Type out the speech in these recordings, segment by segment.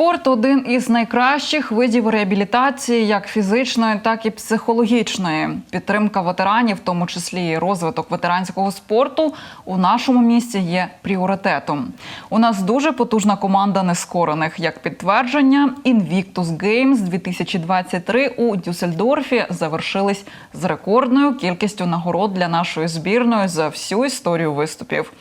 Спорт один із найкращих видів реабілітації, як фізичної, так і психологічної. Підтримка ветеранів, в тому числі і розвиток ветеранського спорту, у нашому місті є пріоритетом. У нас дуже потужна команда нескорених. Як підтвердження, Invictus Games 2023 у Дюссельдорфі завершились з рекордною кількістю нагород для нашої збірної за всю історію виступів.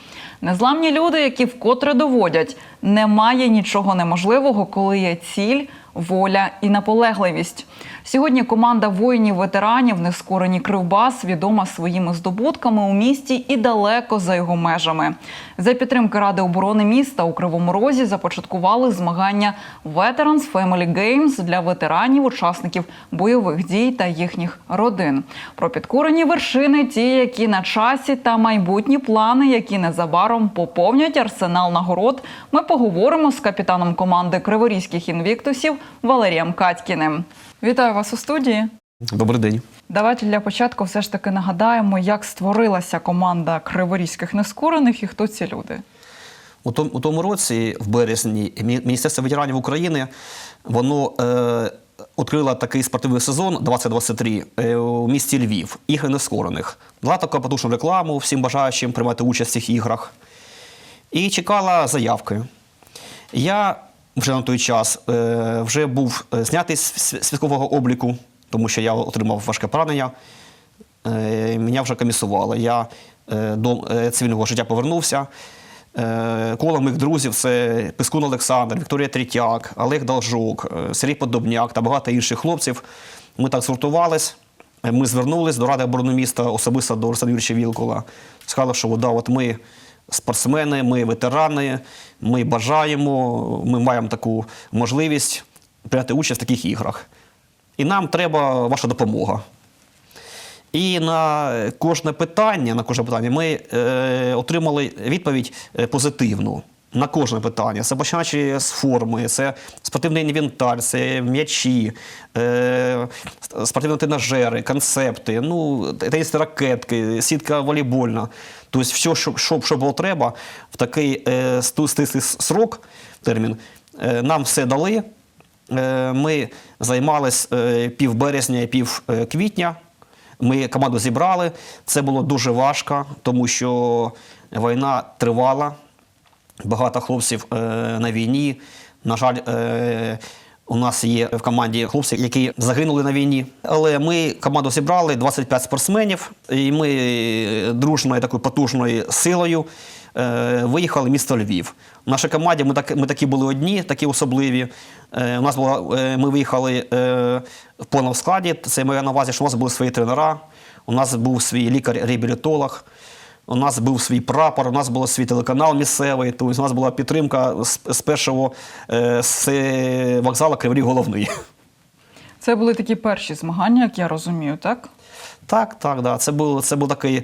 Незламні люди, які вкотре доводять, немає нічого неможливого, коли є ціль, воля і наполегливість. Сьогодні команда воїнів-ветеранів нескорені Кривбас відома своїми здобутками у місті і далеко за його межами. За підтримки Ради оборони міста у Кривому Розі започаткували змагання Veterans Family Games для ветеранів, учасників бойових дій та їхніх родин. Про підкорені вершини, ті, які на часі, та майбутні плани, які незабаром поповнять арсенал нагород. Ми поговоримо з капітаном команди Криворізьких інвіктусів Валерієм Катькіним. Вітаю вас у студії. Добрий день. Давайте для початку все ж таки нагадаємо, як створилася команда криворізьких нескорених і хто ці люди. У тому, у тому році, в березні, Міністерство ветеранів України воно е, відкрило такий спортивний сезон 2023 е, у місті Львів, ігри нескорених. Дала таку потужну рекламу всім бажаючим приймати участь в цих іграх. І чекала заявки. Я вже на той час е, вже був е, знятий з з обліку, тому що я отримав важке поранення. Е, Мене вже комісували. Я до цивільного життя повернувся. Коло моїх друзів це Пискун Олександр, Вікторія Третяк, Олег Должук, е, Сергій Подобняк та багато інших хлопців. Ми так згуртувались. Ми звернулись до Ради оборони міста, особисто до Руслана Юрійовича Вілкула. Сказали, що да, от ми спортсмени, ми ветерани, ми бажаємо, ми маємо таку можливість прийняти участь в таких іграх. І нам треба ваша допомога. І на кожне питання, на кожне питання ми е, отримали відповідь е, позитивну. На кожне питання. Це починаючи з форми, це спортивний інвентар, це м'ячі, е, спортивні тренажери, концепти, ну, тенісні ракетки, сітка волейбольна. Тобто, все, що, що, що було треба в такий е, стислий срок, термін, е, нам все дали. Е, Ми займались е, пів березня пів е, квітня. Ми команду зібрали. Це було дуже важко, тому що війна тривала. Багато хлопців е, на війні. На жаль, е, у нас є в команді хлопці, які загинули на війні. Але ми команду зібрали 25 спортсменів, і ми дружною такою потужною силою е, виїхали в місто Львів. В нашій команді ми, так, ми такі були одні, такі особливі. Е, у нас була, е, ми виїхали е, в повному складі. Це маю на увазі, що у нас були свої тренера, у нас був свій лікар-реабілітолог. У нас був свій прапор, у нас був свій телеканал місцевий, тобто у нас була підтримка з, з першого е, з е, вокзалу Кривий Ріг головний. Це були такі перші змагання, як я розумію, так? Так, так, да. Це був, це був такий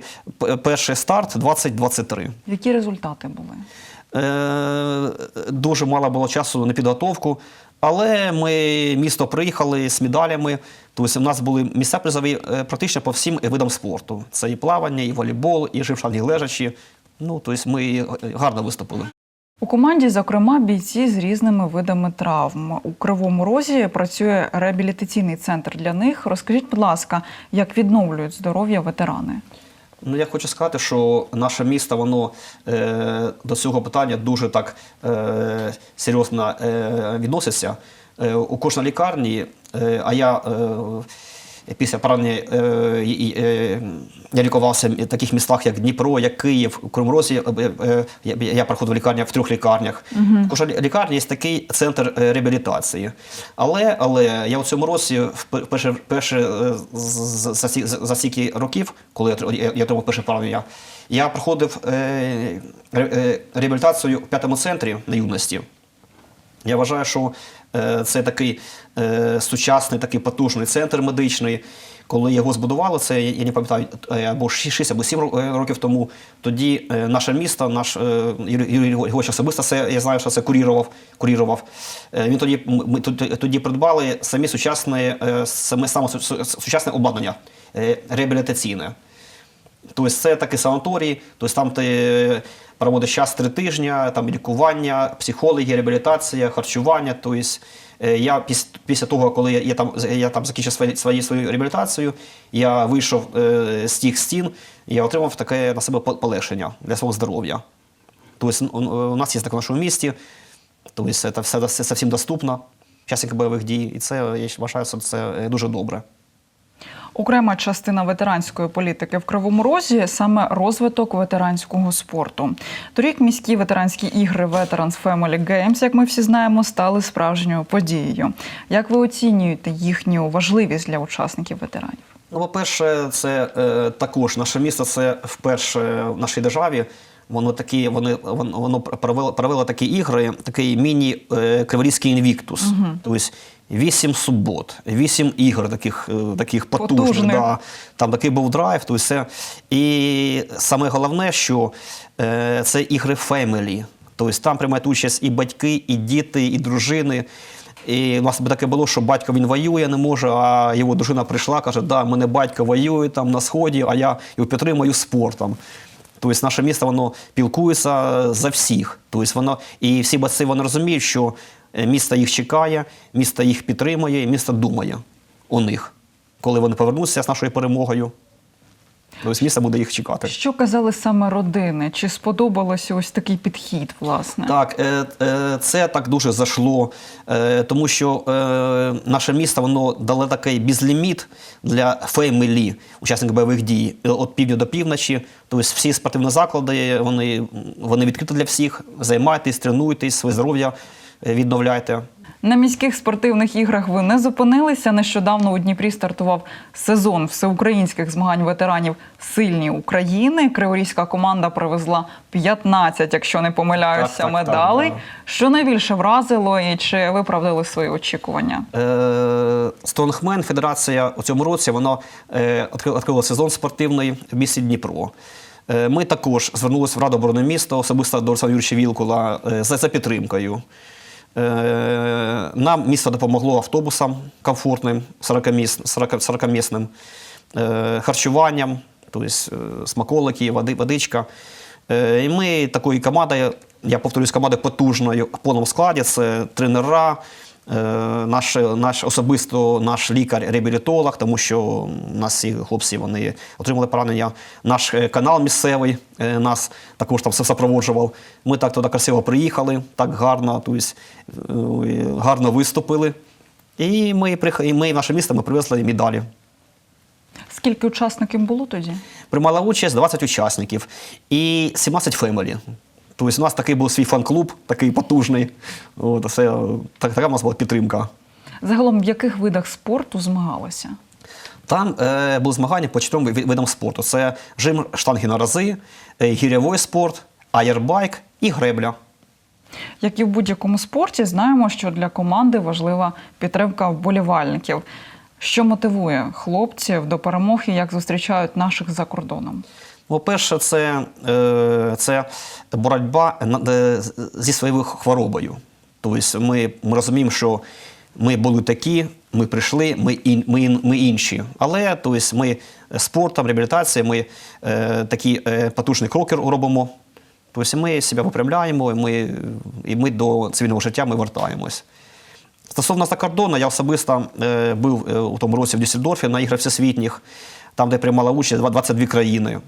перший старт 2023. Які результати були? Е, дуже мало було часу на підготовку, але ми місто приїхали з медалями. Тобто у нас були місця призові е, практично по всім видам спорту. Це і плавання, і волейбол, і жившані лежачі. Ну, тобто ми гарно виступили. У команді, зокрема, бійці з різними видами травм. У Кривому Розі працює реабілітаційний центр для них. Розкажіть, будь ласка, як відновлюють здоров'я ветерани? Ну, я хочу сказати, що наше місто воно е, до цього питання дуже так е, серйозно е, відноситься. Е, у кожній лікарні, е, а я е, після поранення е, е, я лікувався в таких містах, як Дніпро, як Київ, у Кримрозі. Е, е, я, проходив лікарня в трьох лікарнях. В кожній лікарні є такий центр е, реабілітації. Але, але я у цьому році вперше, е, з- за, стільки років, коли я, отр- я, я отримав перше поранення, я проходив е, ре- е, реабілітацію в п'ятому центрі на юності. Я вважаю, що е, це такий е, сучасний, такий потужний центр медичний. Коли його збудували, це я не пам'ятаю, е, або 6 або 7 е, років тому. Тоді наше місто, наш Юрій Юрій особисто це я знаю, що це курірував. курірував. Він тоді ми тоді, придбали самі сучасне, саме саме су- су- сучасне обладнання реабілітаційне. Тобто це такий санаторій, тобто там ти проводить час три тижні, там лікування, психологи, реабілітація, харчування. Тобто е, я піс- після того, коли я, я там я там закінчив свої, свої, свою реабілітацію, я вийшов е, з тих стін, я отримав таке на себе по- полегшення для свого здоров'я. Тобто у, нас є таке в нашому місті, тобто це все, все, все всім доступно, учасникам бойових дій, і це я вважаю, це е, дуже добре. Окрема частина ветеранської політики в Кривому Розі саме розвиток ветеранського спорту. Торік міські ветеранські ігри Veterans Family Games, як ми всі знаємо, стали справжньою подією. Як ви оцінюєте їхню важливість для учасників ветеранів? Ну, по-перше, це е, також наше місто, це вперше в нашій державі. Воно такі, вони воно, воно провело, провело такі ігри, такий міні е, інвіктус. Тобто вісім субот, вісім ігор таких, е, таких потужних. Потужних. Да. Там такий був драйв, то все. І саме головне, що е, це ігри фемелі. Тобто там приймають участь і батьки, і діти, і дружини. І у нас таке було, що батько він воює, не може, а його дружина прийшла, каже, да, мене батько воює там на сході, а я його підтримую спортом. Тобто наше місто воно пілкується за всіх. Тобто воно, і всі баси вони розуміють, що е, місто їх чекає, місто їх підтримує, і місто думає у них, коли вони повернуться з нашою перемогою. Тобто місто буде їх чекати. Що казали саме родини? Чи сподобалося ось такий підхід, власне? Так, е, е, це так дуже зайшло, е, тому що наше місто воно дало такий безліміт для феймелі, учасників бойових дій, від півдня до півночі. Тобто всі спортивні заклади вони, вони відкриті для всіх. Займайтесь, тренуйтесь, своє здоров'я відновляйте. На міських спортивних іграх ви не зупинилися. Нещодавно у Дніпрі стартував сезон всеукраїнських змагань ветеранів Сильні України. Криворізька команда привезла 15, якщо не помиляюся, Так, так, так, медалей. да. Що найбільше вразило і чи виправдали свої очікування? Е, Стронгмен Федерація у цьому році вона е, відкрила, відкрила сезон спортивний в місті Дніпро. Е, Ми також звернулися в Раду оборони міста, особисто до Олександра Юрійовича Вілкула е, за, за підтримкою. Е, Нам місто допомогло автобусам комфортним, 40-міс- 40 40-місним, е, харчуванням, тобто е, смаколики, води, водичка. І ми такою командою, я повторюсь, командою потужною в повному складі. Це тренера, наш, наш особисто наш лікар-реабілітолог, тому що у нас всі хлопці вони отримали поранення. Наш е, канал місцевий е, нас також там все супроводжував. Ми так туди красиво приїхали, так гарно, тобто, е, гарно виступили. І ми, і ми в наше місто ми привезли медалі. Скільки учасників було тоді? Приймала участь 20 учасників і 17 фемелі. Тобто у нас такий був свій фан-клуб, такий потужний. От, це, так, така в нас була підтримка. Загалом в яких видах спорту змагалися? Там е, були змагання по чотирьом видам спорту: це жим штанги на рази, е, гірьовий спорт, аєрбайк і гребля. Як і в будь-якому спорті, знаємо, що для команди важлива підтримка вболівальників. Що мотивує хлопців до перемоги, як зустрічають наших за кордоном? По-перше, це, е, це боротьба е, зі своєю хворобою. Тобто ми, ми розуміємо, що ми були такі, ми прийшли, ми, ін, ми, ми інші. Але тобто, ми спортом, реабілітацією, ми е, такі е, потужні кроки робимо. Тобто ми себе випрямляємо, і ми, і ми до цивільного життя ми вертаємось. Стосовно закордону, я особисто е, був е, у тому році в Дюссельдорфі на іграх всесвітніх, там, де приймала участь 22 країни,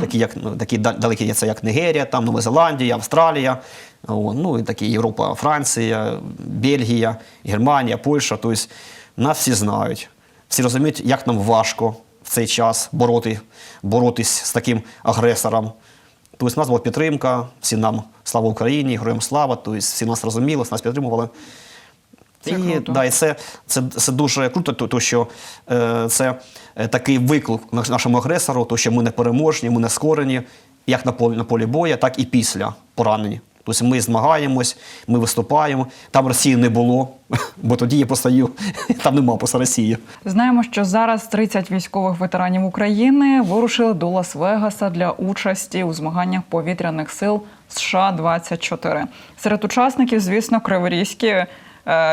такі, як, ну, такі да- далекі, це як Нігерія, там Нова Зеландія, Австралія, о, ну і такі Європа, Франція, Бельгія, Германія, Польща. Тобто нас всі знають, всі розуміють, як нам важко в цей час бороти, боротись з таким агресором. Тобто у нас була підтримка, всі нам слава Україні, героям слава, тобто всі нас розуміли, нас підтримували. Це і, круто. да, і це, це, це дуже круто, то- то що е, це е, такий виклик нашому агресору, то що ми не переможні, ми не скорені, як на полі, на полі бою, так і після поранень. Тобто ми змагаємось, ми виступаємо. Там Росії не було, бо тоді я просто їв, там нема просто Росії. Знаємо, що зараз 30 військових ветеранів України вирушили до Лас-Вегаса для участі у змаганнях повітряних сил США 24 Серед учасників, звісно, криворізькі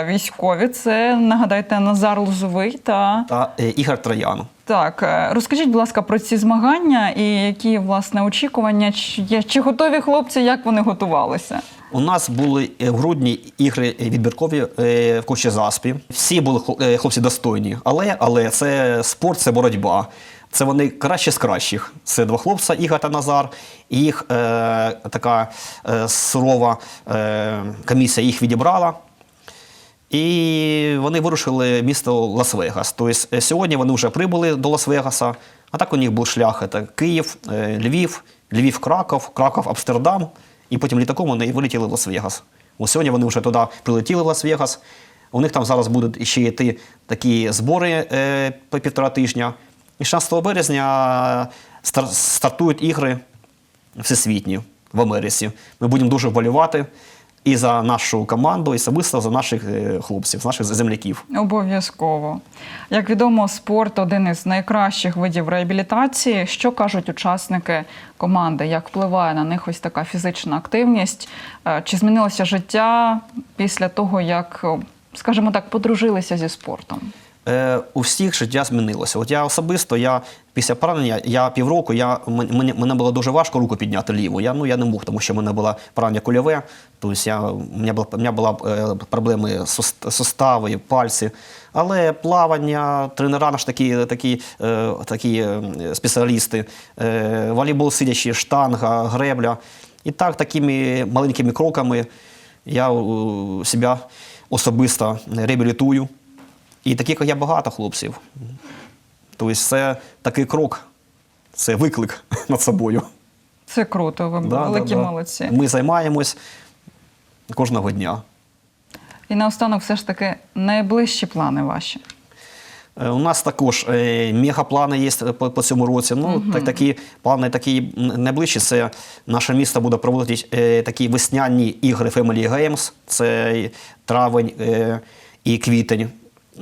військові. Це нагадайте Назар Лозовий та Та е, Ігор Троян. Так, е, розкажіть, будь ласка, про ці змагання і які власне очікування? Чи, є- чи готові хлопці, як вони готувалися? У нас були е, в грудні ігри відбіркові е, в Кочезаспі. Всі були хл- е, хлопці достойні, але, але це спорт, це боротьба. Це вони кращі з кращих. Це два хлопці, Ігор та Назар. І їх е, така е, сурова е, комісія їх відібрала. І вони вирушили місто Лас-Вегас. Тобто е, сьогодні вони вже прибули до Лас-Вегаса, а так у них був шлях це Київ, е, Львів, Львів, Краков, Краков, Амстердам, і потім літаком вони вилетіли в Лас-Вегас. Ось сьогодні вони вже туди прилетіли в Лас-Вегас. У них там зараз будуть ще йти такі збори е, по півтора тижня. І 16 березня стартують ігри всесвітні в Америці. Ми будемо дуже вболівати і за нашу команду, і особисто за наших е, хлопців, за наших земляків. Обов'язково. Як відомо, спорт один із найкращих видів реабілітації. Що кажуть учасники команди? Як впливає на них ось така фізична активність? Е, Чи змінилося життя після того, як, скажімо так, подружилися зі спортом? Е, у всіх життя змінилося. От я особисто, я після поранення, я півроку, я, мен- мені, мене було дуже важко руку підняти ліву. Я, ну, я не мог, тому що в мене було поранення кульове. Тобто я, у мене була, у мене була е, проблеми сустави, пальці. Але плавання, тренера наш такі, такі, е, такі е, спеціалісти, е, волейбол сидячий, штанга, гребля. І так, такими маленькими кроками я себе особисто реабілітую. І таких, як я, багато хлопців. Тобто це такий крок, це виклик над собою. Це круто, ви Да, великі да, да. молодці. Ми займаємось кожного дня. І наостанок, все ж таки, найближчі плани ваші. Е, У нас також е, мегаплани є по, по цьому році. Ну, так, такі плани такі найближчі. Це наше місто буде проводити е, такі весняні ігри Family Games. Це травень е, і квітень.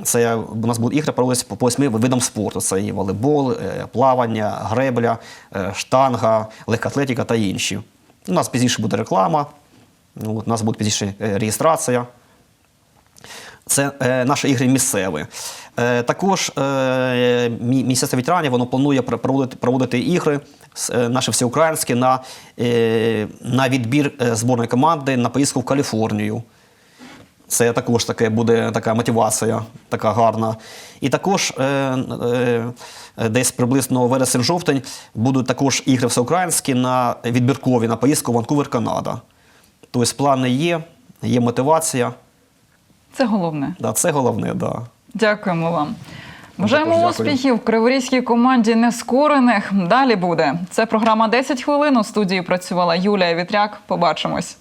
Це у нас будуть ігри проводитися по восьми видам спорту. Це і волейбол, е, плавання, гребля, е, штанга, легкоатлетика та інші. У нас пізніше буде реклама, ну, у нас буде пізніше е, реєстрація. Це е, наші ігри місцеві. Е, також е, мі- Міністерство ветеранів воно планує проводити, проводити ігри е, наші всеукраїнські на, е, на відбір зборної команди на поїздку в Каліфорнію. Це також таке буде така мотивація, така гарна. І також е, е, десь приблизно вересень-жовтень будуть також ігри всеукраїнські на відбіркові на поїздку Ванкувер, Канада. Тобто плани є, є мотивація. Це головне. Да, це головне, да. Дякуємо вам. Бажаємо успіхів Криворізькій команді нескорених. Далі буде. Це програма «10 хвилин. У студії працювала Юлія Вітряк. Побачимось.